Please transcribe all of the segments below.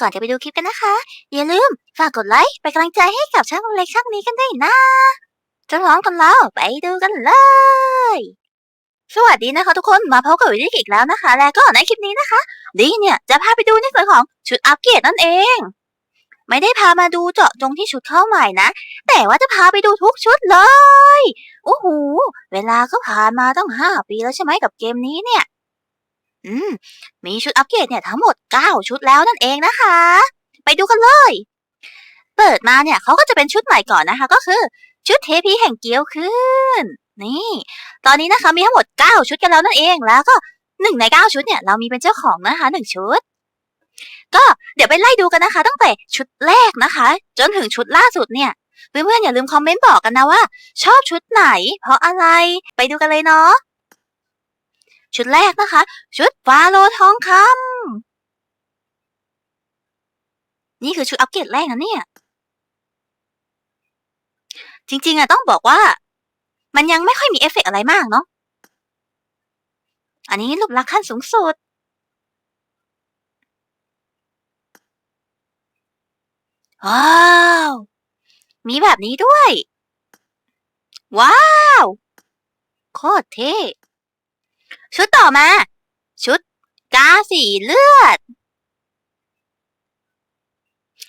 ก่อนจะไปดูคลิปกันนะคะ อย่าลืมฝากกดไลค์เป็นกำลังใจให้กับช่องเล็กช่องนี้กันด้วยนะจะพร้อมกันแล้วไปดูกันเลย สวัสดีนะคะทุกคนมาพบกับวิดีโอีกแล้วนะคะ และก็ในคลิปนี้นะคะ ดีเนี่ยจะพาไปดูในส่วนของชุดอัปเกรดนั่นเอง ไม่ได้พามาดูเจาะจงที่ชุดเข้าใหม่นะ แต่ว่าจะพาไปดูทุกชุดเลยโอ้โหเวลาก็ผ่านมาตั้งห้าปีแล้วใช่ไหมกับเกมนี้เนี่ย อืม มีชุดอัปเกรดเนี่ยทั้งหมด 9 ชุดแล้วนั่นเองนะคะ ไปดูกันเลย เปิดมาเนี่ยเขาก็จะเป็นชุดใหม่ก่อนนะคะ ก็คือ ชุดเทพีแห่งเกียวขึ้น นี่ ตอนนี้นะคะมีทั้งหมด 9 ชุดกันแล้วนั่นเองแล้วก็หนึ่งใน 9 ชุดเนี่ยเรามีเป็นเจ้าของนะคะหนึ่งชุด ก็เดี๋ยวไปไล่ดูกันนะคะ ตั้งแต่ชุดแรกนะคะ จนถึงชุดล่าสุดเนี่ยเพื่อนๆอย่าลืมคอมเมนต์บอกกันนะว่า ชอบชุดไหน เพราะอะไรไปดูกันเลยเนาะ ชุดแรกนะคะ ชุดฟาโลทองคำนี่คือชุดอัปเกรดแรกนะเนี่ย จริง ๆอะต้องบอกว่า มันยังไม่ค่อยมีเอฟเฟกต์อะไรมากเนาะอันนี้รูปลักษณ์ขั้นสูงสุดว้าว มีแบบนี้ด้วย ว้าว โคตรเท่ ชุดต่อมา ชุดกาสีเลือด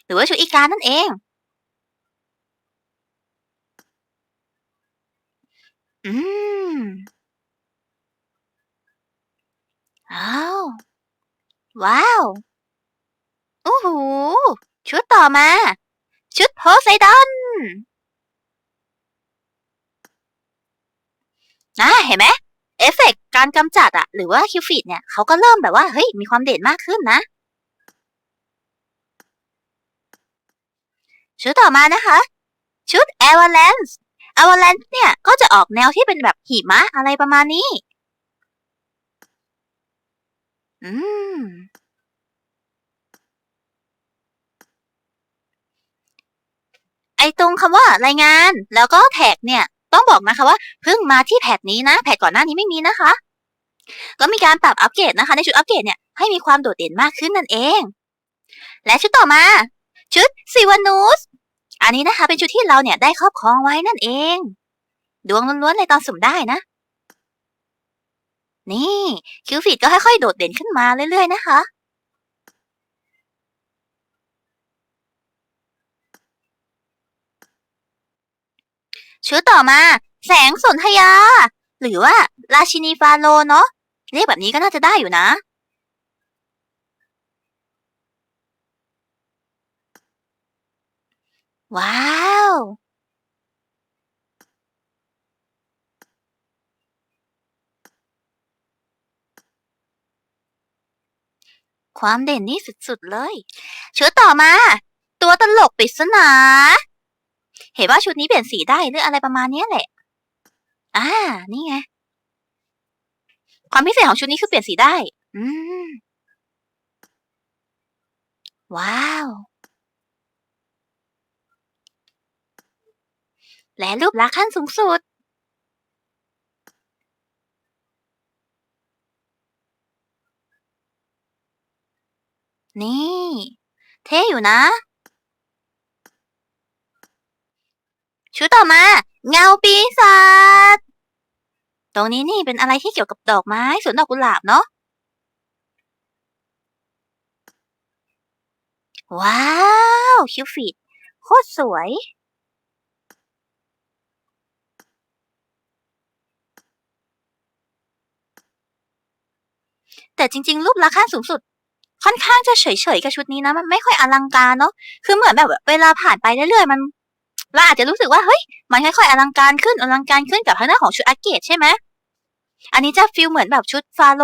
หรือว่าชุดอีกานั่นเอง อืมอ้าวว้าวโอ้โหชุดต่อมา ชุดโพไซดอนอ่าเห็นไหม เอฟเฟกต์การกำจัดอะหรือว่าคิวฟีดเนี่ยเขาก็เริ่มแบบว่าเฮ้ยมีความเด่นมากขึ้นนะ ชุดต่อมานะคะ ชุด a v a l a n c e a v a l a n c e เนี่ยก็จะออกแนวที่เป็นแบบหิมะอะไรประมาณนี้ อืมไอตรงคำว่ารายงานแล้วก็แท็กเนี่ย ต้องบอกนะคะว่าเพิ่งมาที่แพทนี้นะ แพทก่อนหน้านี้ไม่มีนะคะ ก็มีการปรับอัปเกรดนะคะ ในชุดอัปเกรดเนี่ยให้มีความโดดเด่นมากขึ้นนั่นเอง และชุดต่อมา ชุดซิวานูสอันนี้นะคะเป็นชุดที่เราเนี่ยได้ครอบครองไว้นั่นเอง ดวงล้วนๆเลยตอนสุ่มได้นะ นี่คิวฟีดก็ค่อยๆโดดเด่นขึ้นมาเรื่อยๆนะคะ ชุดต่อมา แสงสนธยา หรือว่าราชินีฟาโลเนาะเรียกแบบนี้ก็น่าจะได้อยู่นะ ว้าวความเด่นนี่สุดๆเลยชุดต่อมา ตัวตลกปริศนา เห็นว่าชุดนี้เปลี่ยนสีได้หรืออะไรประมาณนี้แหละ อ่า นี่ไง ความพิเศษของชุดนี้คือเปลี่ยนสีได้ อืม ว้าว และรูปลักษณ์ขั้นสูงสุดนี่ เท่อยู่นะ ชุดต่อมา เงาปีศาจตรงนี้นี่เป็นอะไรที่เกี่ยวกับดอกไม้สวนดอกกุหลาบเนาะว้าวคิวฟีดโคตรสวย แต่จริง ๆ รูปลักษณ์ขั้นสูงสุด ค่อนข้างจะเฉยๆกับชุดนี้นะ มันไม่ค่อยอลังการเนาะคือเหมือนแบบเวลาผ่านไปเรื่อยๆมัน เราอาจจะรู้สึกว่าเฮ้ยมันค่อยๆอลังการขึ้นอลังการขึ้นกับทางด้านของชุดอาเกตใช่ไหมอันนี้จะฟีลเหมือนแบบชุดฟาโล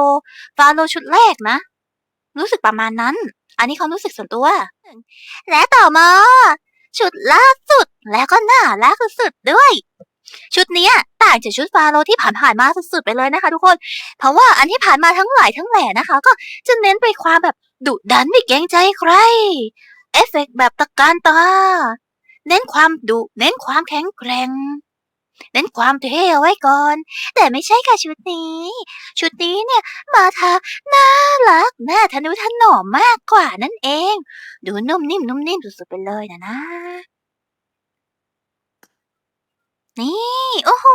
ฟาโลชุดแรกนะ รู้สึกประมาณนั้น อันนี้ความรู้สึกส่วนตัว และต่อมาชุดล่าสุดแล้วก็น่ารักสุดๆด้วย ชุดนี้ต่างจากชุดฟาโลที่ผ่านๆมาสุดๆไปเลยนะคะทุกคน เพราะว่าอันที่ผ่านมาทั้งหลายทั้งแหล่นะคะ ก็จะเน้นไปความแบบดุดันไม่เกรงใจใคร เอฟเฟกต์แบบตะการตา เน้นความดุเน้นความแข็งแกร่ง เน้นความเท่เอาไว้ก่อน แต่ไม่ใช่ค่ะชุดนี้ ชุดนี้เนี่ยมาทาน่ารักน่าทะนุถนอมมากกว่านั่นเอง ดูนุ่มนิ่มนุ่มนิ่มสุดๆไปเลยนะนะนี่โอ้โห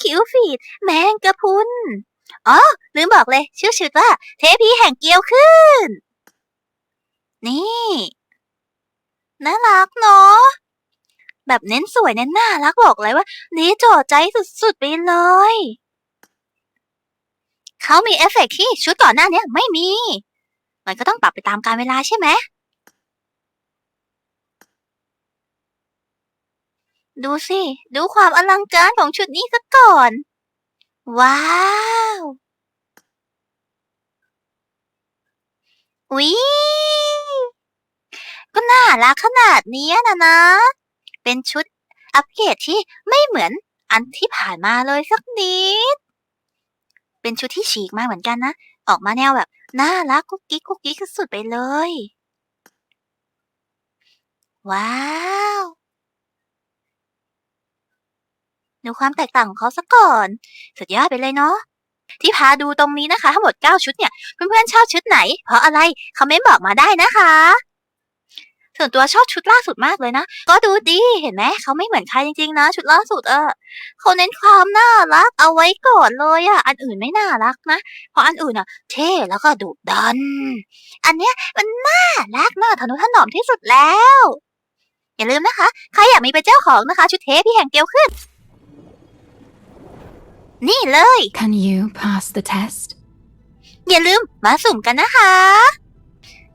คิวฟีดแมงกะพุนอ๋อ ลืมบอกเลย ชื่อชุดว่า เทพีแห่งเกลียวขึ้น นี่ น่ารักเนาะ แบบเน้นสวยเน้นน่ารักบอกเลยว่านี้จอใจสุดๆไปเลย เขามีเอฟเฟกต์ที่ชุดก่อนหน้านี้ไม่มี มันก็ต้องปรับไปตามกาลเวลาใช่ไหมดูสิ ดูความอลังการของชุดนี้ซะก่อน ว้าว วิก็น่ารักขนาดนี้นะนะ เป็นชุดอัปเกรดที่ไม่เหมือนอันที่ผ่านมาเลยสักนิด เป็นชุดที่ฉีกมากเหมือนกันนะ ออกมาแนวแบบน่ารักกุ๊กกิ๊กกุ๊กกิ๊กสุดไปเลย ว้าวดูความแตกต่างของเขาซะก่อน สุดยอดไปเลยเนาะที่พาดูตรงนี้นะคะ ทั้งหมด 9 ชุดเนี่ย เพื่อนๆชอบชุดไหน เพราะอะไรคอมเมนต์บอกมาได้นะคะ ส่วนตัวชอบชุดล่าสุดมากเลยนะ ก็ดูดี เห็นไหมเขาไม่เหมือนใครจริงๆนะ ชุดล่าสุดเออเขาเน้นความน่ารักเอาไว้ก่อนเลยอะอันอื่นไม่น่ารักนะ เพราะอันอื่นอะเท่แล้วก็ดุดัน อันเนี้ยมันน่ารักน่าทะนุถนอมที่สุดแล้ว อย่าลืมนะคะ ใครอยากมีเป็นเจ้าของนะคะ ชุดเทพี่แห่งเกลียวขึ้น นี่เลย Can you pass the test? อย่าลืมมาสุ่มกันนะคะ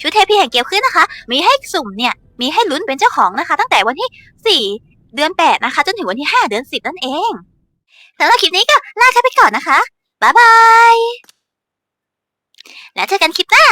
ชุดเทพีแห่งเกลียวขึ้นนะคะ มีให้สุ่มเนี่ย มีให้ลุ้นเป็นเจ้าของนะคะ ตั้งแต่วันที่ 4 เดือน 8 นะคะ จนถึงวันที่ 5 เดือน 10 นั่นเองสำหรับคลิปนี้ก็ลาไปก่อนนะคะ บ๊ายบาย แล้วเจอกันคลิปหน้า